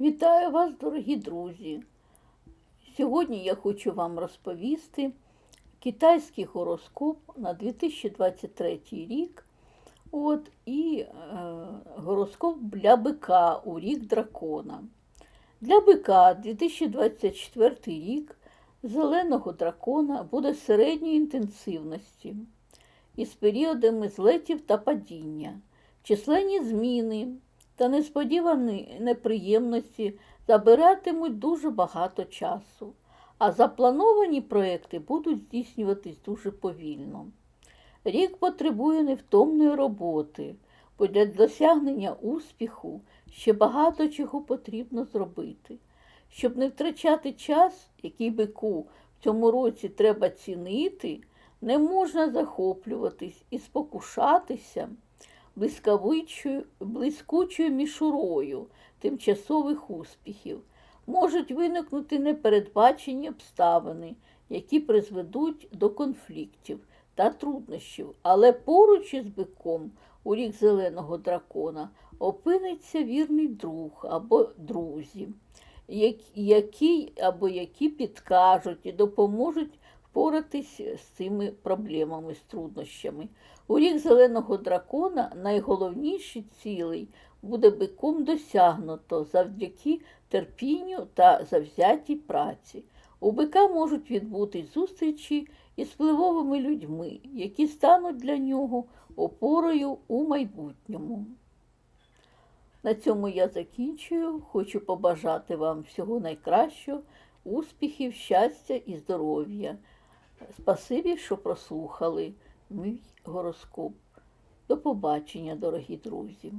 Вітаю вас, дорогі друзі! Сьогодні я хочу вам розповісти китайський гороскоп на 2023 рік. От, і е, гороскоп для бика у рік дракона. Для бика 2024 рік зеленого дракона буде середньої інтенсивності із періодами злетів та падіння, численні зміни та несподівані неприємності забиратимуть дуже багато часу, а заплановані проекти будуть здійснюватись дуже повільно. Рік потребує невтомної роботи, бо для досягнення успіху ще багато чого потрібно зробити. Щоб не втрачати час, який бику в цьому році треба цінити, не можна захоплюватись і спокушатися блискучою мішурою тимчасових успіхів. Можуть виникнути непередбачені обставини, які призведуть до конфліктів та труднощів, але поруч із биком у рік зеленого дракона опиниться вірний друг або друзі, які або які підкажуть і допоможуть впоратись з цими проблемами, з труднощами. У рік зеленого дракона найголовніші цілей буде биком досягнуто завдяки терпінню та завзятій праці. У бика можуть відбутись зустрічі із впливовими людьми, які стануть для нього опорою у майбутньому. На цьому я закінчую. Хочу побажати вам всього найкращого, успіхів, щастя і здоров'я. Спасибі, що прослухали мій гороскоп. До побачення, дорогі друзі.